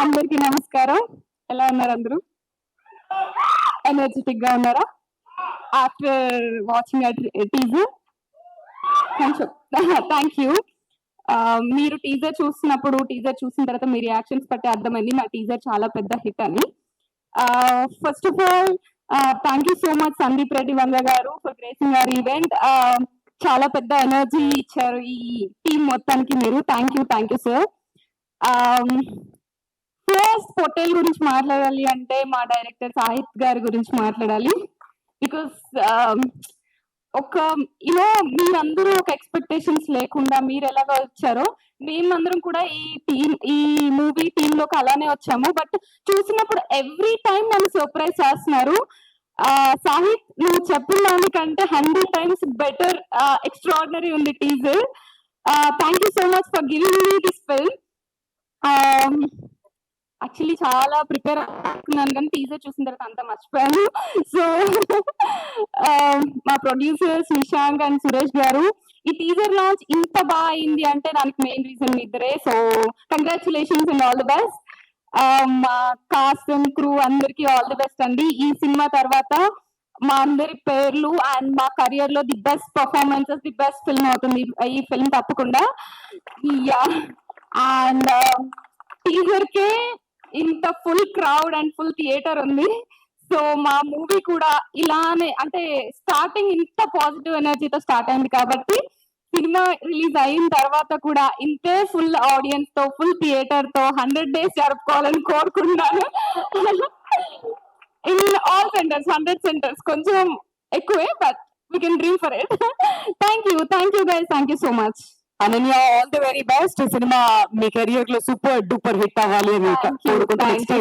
అందరికి నమస్కారం. ఎలా ఉన్నారు అందరూ? ఎనర్జెటిక్గా ఉన్నారా? ఆఫ్టర్ వాచింగ్ టీజర్ కొంచెం థ్యాంక్ యూ మీరు టీజర్ చూసినప్పుడు టీజర్ చూసిన తర్వాత మీ రియాక్షన్స్ బట్టి అర్థమైంది. నా టీజర్ చాలా పెద్ద హిట్ అని. First of all thank you so much Sandeep Reddy Vanga garu for gracing hour event చాలా పెద్ద ఎనర్జీ ఇచ్చారు ఈ టీం మొత్తానికి మీరు. Thank you thank you sir hotel గురించి మాట్లాడాలి అంటే మా డైరెక్టర్ సాహిత్ గారి గురించి మాట్లాడాలి. బికాస్ um, ఒక యూనో మీరందరూ ఒక ఎక్స్పెక్టేషన్స్ లేకుండా మీరు ఎలాగో వచ్చారో మేమందరం కూడా ఈ టీం ఈ మూవీ టీమ్లోకి అలానే వచ్చాము. బట్ చూసినప్పుడు ఎవ్రీ టైం నన్ను సర్ప్రైజ్ చేస్తున్నారు సాహిత్ నువ్వు చెప్పిన దానికంటే హండ్రెడ్ టైమ్స్ బెటర్ ఎక్స్ట్రాడినరీ ఉంది teaser thank you so much for giving me this film actually చాలా ప్రిపేర్ అవుతున్నాను కానీ టీజర్ చూసిన తర్వాత అంతా మర్చిపోయాను. సో um, మా ప్రొడ్యూసర్ నిశాంక్ అండ్ సురేష్ గారు ఈ టీజర్ లాంచ్ ఇంత బాగా అయింది అంటే దానికి మెయిన్ రీజన్ ఇద్దరే. So congratulations and all the best మా కాస్ట్ అండ్ క్రూ అందరికి ఆల్ ది బెస్ట్ అండి. ఈ సినిమా తర్వాత మా అందరి పేర్లు అండ్ మా కెరియర్లో the best performances the best film అవుతుంది. ఈ ఫిల్మ్ తప్పకుండా. యా అండ్ టీజర్ కే ఇంత full crowd and full theatre ఉంది. సో మా మూవీ కూడా ఇలానే అంటే స్టార్టింగ్ ఇంత పాజిటివ్ ఎనర్జీతో స్టార్ట్ అయింది కాబట్టి సినిమా రిలీజ్ అయిన తర్వాత కూడా ఇంతే ఫుల్ ఆడియన్స్తో ఫుల్ థియేటర్తో హండ్రెడ్ డేస్ జరుపుకోవాలని కోరుకుంటున్నాను. In all centres hundred centres కొంచెం ఎక్కువే but we can dream for it thank you thank you guys thank you so much Ananya all the very best cinema మీ కెరియర్లో సూపర్ డూపర్ హిట్ అవ్వాలి అని కోరుకుంటూ